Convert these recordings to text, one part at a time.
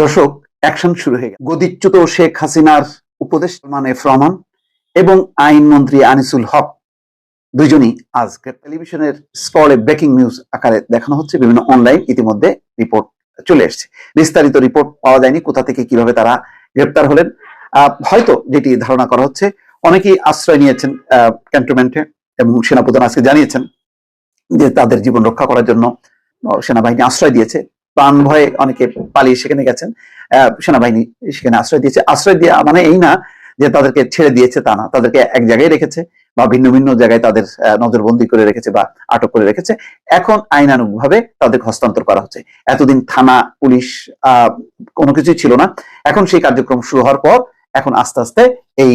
দর্শক অ্যাকশন শুরু হয়ে গেল। গদিচ্যুত শেখ হাসিনার উপদেশ মানে ফ্রমান এবং আইনমন্ত্রী আনিসুল হক দুইজনই আজকে টেলিভিশনের স্কলে ব্রেকিং নিউজ আকারে দেখানো হচ্ছে, বিভিন্ন অনলাইন ইতিমধ্যে রিপোর্ট চলে এসেছে। বিস্তারিত রিপোর্ট পাওয়া যায়নি, কোথা থেকে কীভাবে তারা গ্রেপ্তার হলেন। হয়তো যেটি ধারণা করা হচ্ছে, অনেকেই আশ্রয় নিয়েছেন ক্যান্টনমেন্টে এবং সেনাপ্রধান আজকে জানিয়েছেন যে তাদের জীবন রক্ষা করার জন্য, সেনাবাহিনী আশ্রয় দিয়েছে। প্রাণ ভয়ে অনেকে পালিয়ে সেখানে গেছেন। সেনাবাহিনী সেখানে আশ্রয় দিয়েছে। আশ্রয় দেওয়া মানে এই না যে তাদেরকে ছেড়ে দিয়েছে তা না। তাদেরকে এক জায়গায় রেখেছে বা ভিন্ন ভিন্ন জায়গায় তাদের নজরবন্দি করে রেখেছে বা আটক করে রেখেছে। এখন আইনানুগ ভাবে তাদেরকে হস্তান্তর করা হচ্ছে। এতদিন থানা, পুলিশ কোনো কিছুই ছিল না। এখন সেই কার্যক্রম শুরু হওয়ার পর এখন আস্তে আস্তে এই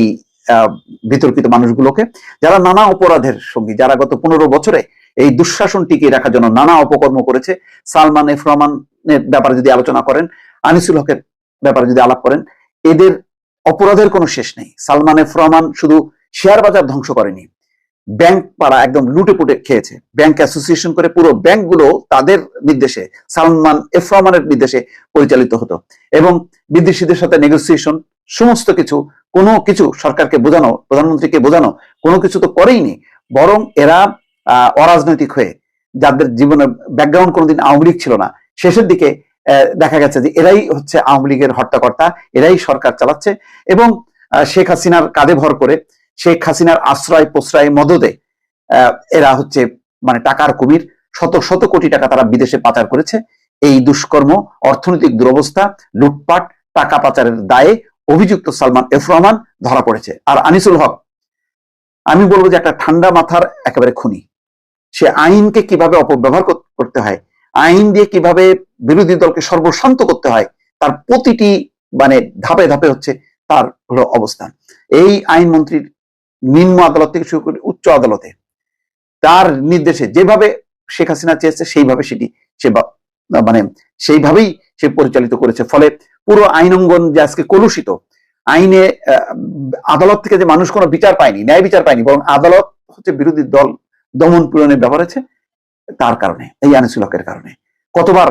বিতর্কিত মানুষগুলোকে, যারা নানা অপরাধের সঙ্গী, যারা গত পনেরো বছরে এই দুঃশাসন টিকিয়ে রাখার জন্য নানা অপকর্ম করেছে। সালমান এফ রহমানের ব্যাপারে যদি আলোচনা করেন, আনিসুল হকের ব্যাপারে যদি আলাপ করেন, এদের অপরাধের কোনো শেষ নেই। সালমান এফ রহমান শুধু শেয়ার বাজার ধ্বংস করেনি, ব্যাংক পাড়া একদম লুটে পুটে খেয়েছে। ব্যাংক অ্যাসোসিয়েশন করে পুরো ব্যাংকগুলো তাদের নির্দেশে, সালমান এফ রহমানের নির্দেশে পরিচালিত হতো। এবং বিদেশিদের সাথে নেগোসিয়েশন সমস্ত কিছু, কোনো কিছু সরকারকে বোঝানো, প্রধানমন্ত্রীকে বোঝানো, কোনো কিছু তো করেইনি। বরং এরা অরাজনৈতিক হয়ে, যাদের জীবনের ব্যাকগ্রাউন্ড কোনোদিন আওয়ামী লীগ ছিল না, শেষের দিকে দেখা গেছে যে এরাই হচ্ছে আওয়ামী লীগের হর্তাকর্তা এরাই সরকার চালাচ্ছে এবং শেখ হাসিনার কাঁধে ভর করে শেখ হাসিনার আশ্রয় প্রশ্রয় মদদে এরা হচ্ছে মানে টাকার কুমির, শত শত কোটি টাকা তারা বিদেশে পাচার করেছে। এই দুষ্কর্ম, অর্থনৈতিক দুরবস্থা, লুটপাট, টাকা পাচারের দায়ে অভিযুক্ত সালমান এফ রহমান ধরা পড়েছে। আর আনিসুল হক, আমি বলব যে একটা ঠান্ডা মাথার একেবারে খুনি। সে আইনকে কীভাবে অপব্যবহার করতে হয়, আইন দিয়ে কীভাবে বিরোধী দলকে সর্বশান্ত করতে হয়, তার প্রতিটি মানে ধাপে ধাপে হচ্ছে তার হলো অবস্থান। এই আইনমন্ত্রীর নিম্ন আদালত থেকে শুরু করে উচ্চ আদালতে তার নির্দেশে যেভাবে শেখ হাসিনা চেয়েছে, সেইভাবে সেটি সে মানে সেইভাবেই সে পরিচালিত করেছে। ফলে পুরো আইন অঙ্গন যে আজকে কলুষিত, আইনে আদালত থেকে যে মানুষ কোনো বিচার পায়নি, ন্যায় বিচার পায়নি, বরং আদালত হচ্ছে বিরোধী দল দমন পীড়নের ব্যাপার আছে, তার কারণে, এই আনিসুল হকের কারণে। কতবার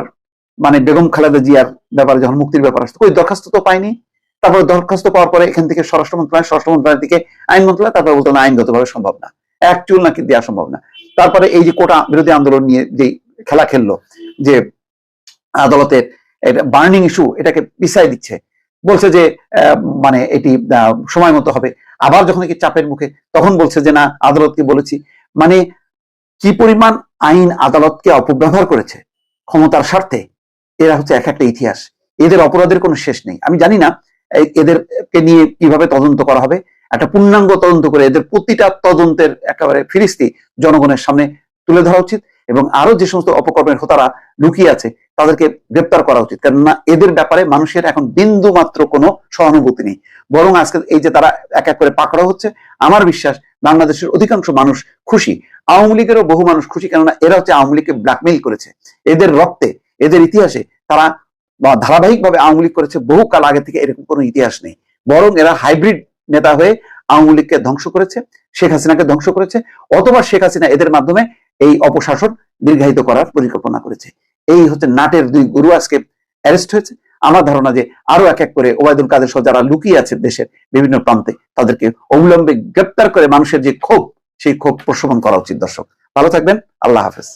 মানে বেগম খালেদা জিয়ার ব্যাপারে যখন মুক্তির ব্যাপার আসতো ওই দরখাস্ত তো পাইনি তারপরে দরখাস্ত পাওয়ার পরে এখান থেকে স্বরাষ্ট্র মন্ত্রণালয় স্বরাষ্ট্র মন্ত্রণালয় থেকে আইন মন্ত্রণালয়, তারপরে বলতো না, আইনগতভাবে সম্ভব না। এক নাকি দেওয়া সম্ভব না। তারপরে এই যে কোটা বিরোধী আন্দোলন নিয়ে যে খেলা খেললো, যে আদালতের বার্নিং ইস্যু এটাকে পিছাই দিচ্ছে, বলছে যে মানে এটি সময় মতো হবে। আবার যখন কি চাপের মুখে, তখন বলছে যে, না, আদালতকে বলেছি মানে কি পরিমাণ আইন আদালতকে অপব্যবহার করেছে ক্ষমতার স্বার্থে, এরা হচ্ছে এক একটা ইতিহাস। এদের অপরাধের কোনো শেষ নেই। আমি জানি না এদেরকে নিয়ে কীভাবে তদন্ত করা হবে। একটা পূর্ণাঙ্গ তদন্ত করে এদের প্রতিটা তদন্তের একেবারে ফিরিস্তি জনগণের সামনে তুলে ধরা উচিত এবং আরও যে সমস্ত অপকর্মের হোতারা লুকিয়ে আছে, তাদেরকে গ্রেপ্তার করা উচিত। কেননা এদের ব্যাপারে মানুষের এখন বিন্দু মাত্র কোনো সহানুভূতি নেই। বরং আজকে এই যে তারা এক এক করে পাকড়াও হচ্ছে, আমার বিশ্বাস বাংলাদেশের অধিকাংশ মানুষ খুশি। আওয়ামী লীগেরও বহু মানুষ খুশি, কেননা এরা হচ্ছে আওয়ামী লীগকে ব্ল্যাকমেইল করেছে। এদের রক্তে, এদের ইতিহাসে তারা ধারাবাহিকভাবে আওয়ামী লীগ করেছে বহু কাল আগে থেকে এরকম কোনো ইতিহাস নেই। বরং এরা হাইব্রিড নেতা হয়ে আওয়ামী লীগকে ধ্বংস করেছে, শেখ হাসিনাকে ধ্বংস করেছে, অথবা শেখ হাসিনা এদের মাধ্যমে এই অপশাসন দীর্ঘায়িত করার পরিকল্পনা করেছে। এই হচ্ছে নাটের দুই গুরু আজকে অ্যারেস্ট হয়েছে। আমার ধারণা যে আরও এক এক করে ওবায়দুল কাদের সহ যারা লুকিয়ে আছে দেশের বিভিন্ন প্রান্তে, তাদেরকে অবিলম্বে গ্রেপ্তার করে মানুষের যে ক্ষোভ, সেই ক্ষোভ প্রশমন করা উচিত দর্শক। ভালো থাকবেন, আল্লাহ হাফেজ।